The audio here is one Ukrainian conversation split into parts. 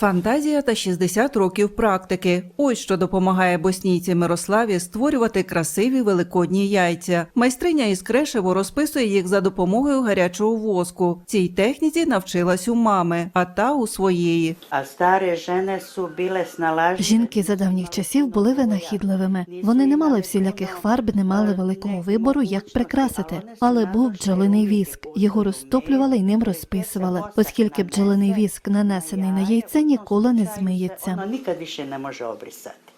Фантазія та 60 років практики. Ось що допомагає боснійці Мирославі створювати красиві великодні яйця. Майстриня із Крешево розписує їх за допомогою гарячого воску. Цій техніці навчилась у мами, а та у своєї. Жінки за давніх часів були винахідливими. Вони не мали всіляких фарб, не мали великого вибору, як прикрасити. Але був бджолиний віск. Його розтоплювали і ним розписували, оскільки бджолиний віск, нанесений на яйце, ніколи не змиється. Ono nikad više ne može obrisati.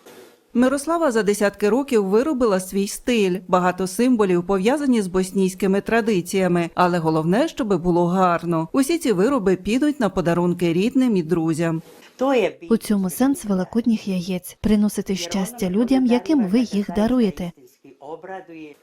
Мирослава за десятки років виробила свій стиль. Багато символів пов'язані з боснійськими традиціями, але головне, щоб було гарно. Усі ці вироби підуть на подарунки рідним і друзям. У цьому сенс великодніх яєць приносити щастя людям, яким ви їх даруєте.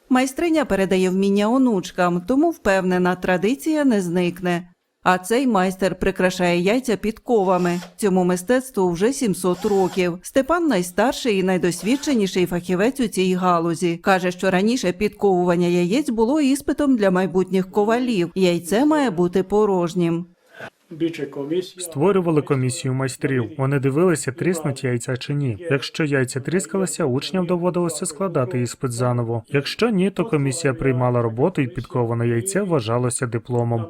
Майстриня передає вміння онучкам, тому впевнена, традиція не зникне. А цей майстер прикрашає яйця підковами. Цьому мистецтву вже 700 років. Степан найстарший і найдосвідченіший фахівець у цій галузі. Каже, що раніше підковування яєць було іспитом для майбутніх ковалів. Яйце має бути порожнім. Створювали комісію майстрів. Вони дивилися, тріснуть яйця чи ні. Якщо яйця тріскалися, учням доводилося складати іспит заново. Якщо ні, то комісія приймала роботу і підковане яйце вважалося дипломом.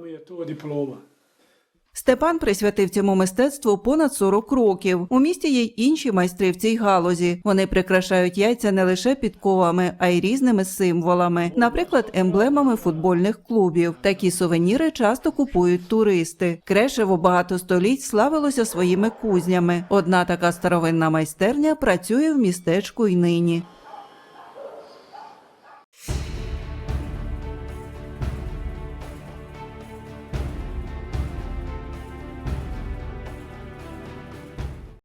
Степан присвятив цьому мистецтву понад 40 років. У місті є й інші майстри в цій галузі. Вони прикрашають яйця не лише підковами, а й різними символами, наприклад, емблемами футбольних клубів. Такі сувеніри часто купують туристи. Крешево багато століть славилося своїми кузнями. Одна така старовинна майстерня працює в містечку й нині.